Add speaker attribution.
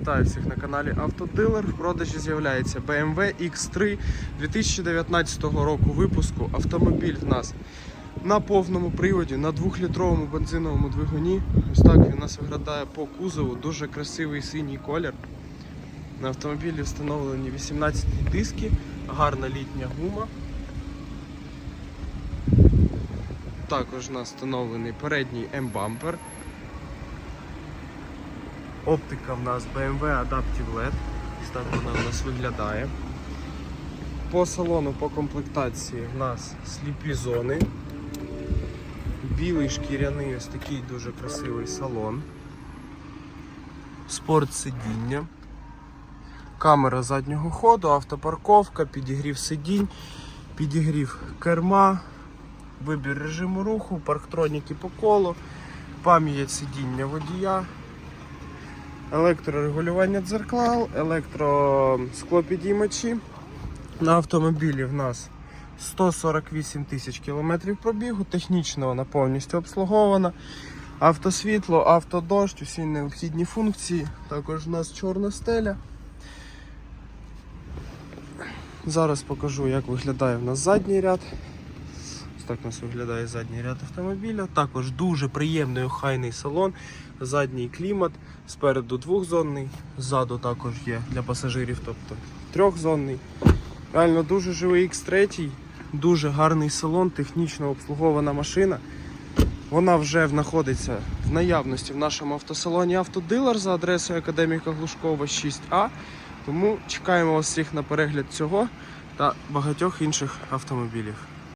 Speaker 1: Вітаю всіх на каналі Автодилер. В продажі з'являється BMW X3 2019 року випуску. Автомобіль в нас на повному приводі, на 2-літровому бензиновому двигуні. Ось так він у нас виглядає по кузову. Дуже красивий синій колір. На автомобілі встановлені 18 диски, гарна літня гума. Також у нас встановлений передній М-бампер. Оптика в нас BMW Adaptive LED. Ось так вона в нас виглядає. По салону, по комплектації в нас сліпі зони. Білий шкіряний ось такий дуже красивий салон. Спорт сидіння. Камера заднього ходу, автопарковка, підігрів сидінь, підігрів керма, вибір режиму руху, парктроніки по колу, пам'ять сидіння водія, електрорегулювання дзеркал, електросклопідіймачі. На автомобілі в нас 148 тисяч кілометрів пробігу, технічно вона повністю обслугована. Автосвітло, автодощ, усі необхідні функції. Також у нас чорна стеля. Зараз покажу, як виглядає в нас задній ряд. Так у нас виглядає задній ряд автомобіля. Також дуже приємний охайний салон, задній клімат, спереду двохзонний, ззаду також є для пасажирів, тобто трьохзонний. Реально дуже живий X3, дуже гарний салон, технічно обслугована машина. Вона вже знаходиться в наявності в нашому автосалоні Автодилер за адресою Академіка Глушкова 6А. Тому чекаємо вас всіх на перегляд цього та багатьох інших автомобілів.